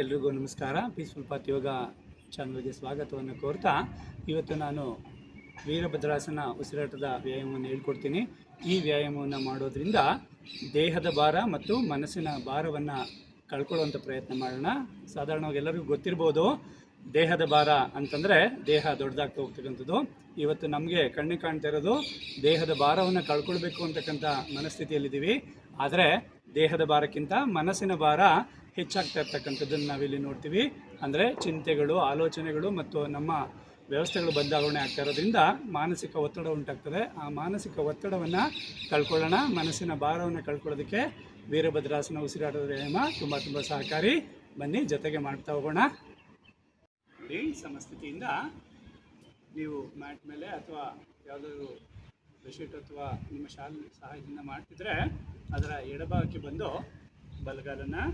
ಎಲ್ರಿಗೂ ನಮಸ್ಕಾರ. Peaceful path ಯೋಗ ಚಾನಲ್ಗೆ ಸ್ವಾಗತವನ್ನು ಕೋರ್ತಾ ಇವತ್ತು ನಾನು ವೀರಭದ್ರಾಸನ ಉಸಿರಾಟದ ವ್ಯಾಯಾಮವನ್ನು ಹೇಳ್ಕೊಡ್ತೀನಿ. ಈ ವ್ಯಾಯಾಮವನ್ನು ಮಾಡೋದ್ರಿಂದ ದೇಹದ ಭಾರ ಮತ್ತು ಮನಸ್ಸಿನ ಭಾರವನ್ನು ಕಳ್ಕೊಳ್ಳುವಂಥ ಪ್ರಯತ್ನ ಮಾಡೋಣ. ಸಾಧಾರಣವಾಗಿ ಎಲ್ಲರಿಗೂ ಗೊತ್ತಿರ್ಬೋದು ದೇಹದ ಭಾರ ಅಂತಂದರೆ ದೇಹ ದೊಡ್ಡದಾಗ್ತಾ ಹೋಗ್ತಕ್ಕಂಥದ್ದು. ಇವತ್ತು ನಮಗೆ ಕಣ್ಣು ಕಾಣ್ತಾ ಇರೋದು ದೇಹದ ಭಾರವನ್ನು ಕಳ್ಕೊಳ್ಬೇಕು ಅಂತಕ್ಕಂಥ ಮನಸ್ಥಿತಿಯಲ್ಲಿದ್ದೀವಿ. ಆದರೆ ದೇಹದ ಭಾರಕ್ಕಿಂತ ಮನಸ್ಸಿನ ಭಾರ ಹೆಚ್ಚಾಗ್ತಾ ಇರ್ತಕ್ಕಂಥದ್ದನ್ನು ನಾವಿಲ್ಲಿ ನೋಡ್ತೀವಿ. ಅಂದರೆ ಚಿಂತೆಗಳು, ಆಲೋಚನೆಗಳು ಮತ್ತು ನಮ್ಮ ವ್ಯವಸ್ಥೆಗಳು ಬದಲಾವಣೆ ಆಗ್ತಾ ಇರೋದ್ರಿಂದ ಮಾನಸಿಕ ಒತ್ತಡ ಉಂಟಾಗ್ತದೆ. ಆ ಮಾನಸಿಕ ಒತ್ತಡವನ್ನು ಕಳ್ಕೊಳ್ಳೋಣ. ಮನಸ್ಸಿನ ಭಾರವನ್ನು ಕಳ್ಕೊಳ್ಳೋದಕ್ಕೆ ವೀರಭದ್ರಾಸನ ಉಸಿರಾಟದ ವ್ಯಾಯಾಮ ತುಂಬ ತುಂಬ ಸಹಕಾರಿ. ಬನ್ನಿ, ಜೊತೆಗೆ ಮಾಡ್ತಾ ಹೋಗೋಣ. ಸಮಸ್ಥಿತಿಯಿಂದ ನೀವು ಮ್ಯಾಟ್ ಮೇಲೆ ಅಥವಾ ಯಾವುದಾದ್ರು ಬೆಡ್ಶೀಟ್ ಅಥವಾ ನಿಮ್ಮ ಶಾಲ್ ಸಹಾಯದಿಂದ ಮಾಡ್ತಿದ್ರೆ ಅದರ ಎಡಭಾಗಕ್ಕೆ ಬಂದು ಬಲಗಾಲನ್ನು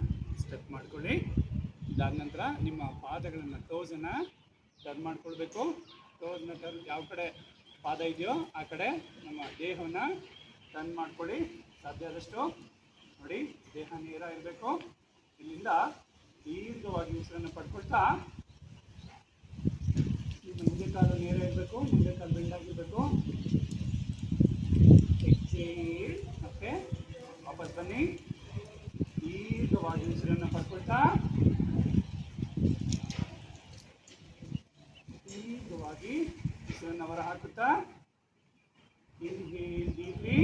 ಸ್ಟೆಪ್ ಮಾಡ್ಕೊಳ್ಳಿ. ಇದಾದ ನಂತರ ನಿಮ್ಮ ಪಾದಗಳನ್ನು ಟೋಸನ್ನು ಟರ್ನ್ ಮಾಡ್ಕೊಳ್ಬೇಕು. ಟೋಸ್ನ ಟರ್ನ್ ಯಾವ ಕಡೆ ಪಾದ ಇದೆಯೋ ಆ ಕಡೆ ನಮ್ಮ ದೇಹವನ್ನು ಟರ್ನ್ ಮಾಡ್ಕೊಳ್ಳಿ. ಸಾಧ್ಯ ಆದಷ್ಟು ನೋಡಿ, ದೇಹ ನೇರ ಇರಬೇಕು. ಇಲ್ಲಿಂದ ದೀರ್ಘವಾಗಿ ಉಸಿರನ್ನು ಪಡ್ಕೊಳ್ತಾ ನಿಮ್ಮ ಮುಂದೆ ಕಾಲು ನೇರ ಇರಬೇಕು ಮುಂದೆ ಕಾಲು ಬೆಂಡಾಗಿರಬೇಕು ಎಕ್ಸೇಲ್ ಮತ್ತೆ ವಾಪಸ್ ಬನ್ನಿ ದೀರ್ಘವಾಗಿ ಉಸಿರನ್ನು ಪಡ್ಕೊಳ್ತಾ, ದೀರ್ಘವಾಗಿ ಉಸಿರನ್ನು ಹೊರ ಹಾಕುತ್ತಾ ಇನ್ಹೇಲ್ ಡೀಪ್ಲಿ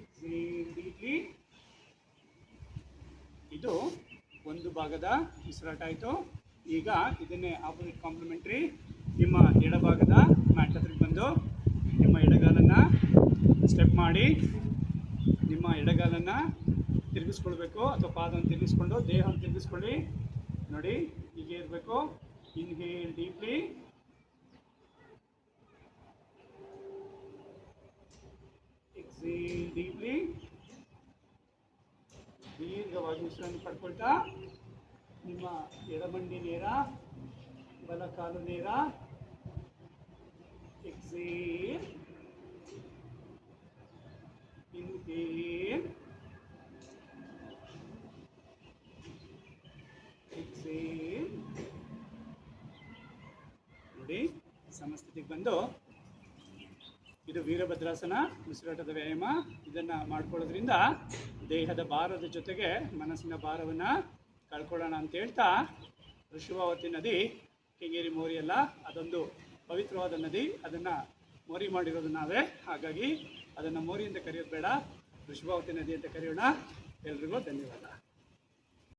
ಎಕ್ಸೇಲ್ ಡೀಪ್ಲಿ ಇದು ಒಂದು ಭಾಗದ ಉಸಿರಾಟ ಆಯಿತು. ಈಗ ಇದನ್ನೇ ಆಪೋಸಿಟ್ ಕಾಂಪ್ಲಿಮೆಂಟ್ರಿ ನಿಮ್ಮ ಎಡಭಾಗದ ಮ್ಯಾಟ್ ಹತ್ರಕ್ಕೆ ಬಂದು ನಿಮ್ಮ ಎಡಗಾಲನ್ನು ಸ್ಟೆಪ್ ಮಾಡಿ ನಿಮ್ಮ ಎಡಗಾಲನ್ನು ತಿರುಗಿಸ್ಕೊಳ್ಬೇಕು ಅಥವಾ ಪಾದವನ್ನು ತಿರುಗಿಸ್ಕೊಂಡು, ದೇಹವನ್ನು ತಿರುಗಿಸ್ಕೊಳ್ಳಿ. ನೋಡಿ, ಹೀಗೆ ಇರಬೇಕು. ಇನ್ಹೇಲ್ ಡೀಪ್ಲಿ ಎಕ್ಸೇಲ್ ಡೀಪ್ಲಿ ದೀರ್ಘವಾಗಿ ಉಸಿರನ್ನು ಪಡ್ಕೊಳ್ತಾ, ನಿಮ್ಮ ಎಡಮಂಡಿ ನೇರ ಬಲ ಕಾಲು ನೇರ. ಎಕ್ಸೇಲ್ ಎಕ್ಸೇಲ್ ನೋಡಿ, ಸಮಸ್ಥಿತಿಗೆ ಬಂದು ಇದು ವೀರಭದ್ರಾಸನ ಉಸಿರಾಟದ ವ್ಯಾಯಾಮ. ಇದನ್ನು ಮಾಡ್ಕೊಳ್ಳೋದ್ರಿಂದ ದೇಹದ ಭಾರದ ಜೊತೆಗೆ ಮನಸ್ಸಿನ ಭಾರವನ್ನು ಕಳ್ಕೊಳ್ಳೋಣ ಅಂತ ಹೇಳ್ತಾ ಋಷಭಾವತಿ ನದಿ, ಕೆಂಗೇರಿ ಮೋರಿ ಅಲ್ಲ ಅದೊಂದು ಪವಿತ್ರವಾದ ನದಿ. ಅದನ್ನು ಮೋರಿ ಮಾಡಿರೋದು ನಾವೇ. ಹಾಗಾಗಿ ಅದನ್ನು ಮೋರಿ ಅಂತ ಕರೆಯೋದು ಬೇಡ. ವೃಷಭಾವತಿ ನದಿ ಅಂತ ಕರೆಯೋಣ. ಎಲ್ರಿಗೂ ಧನ್ಯವಾದ.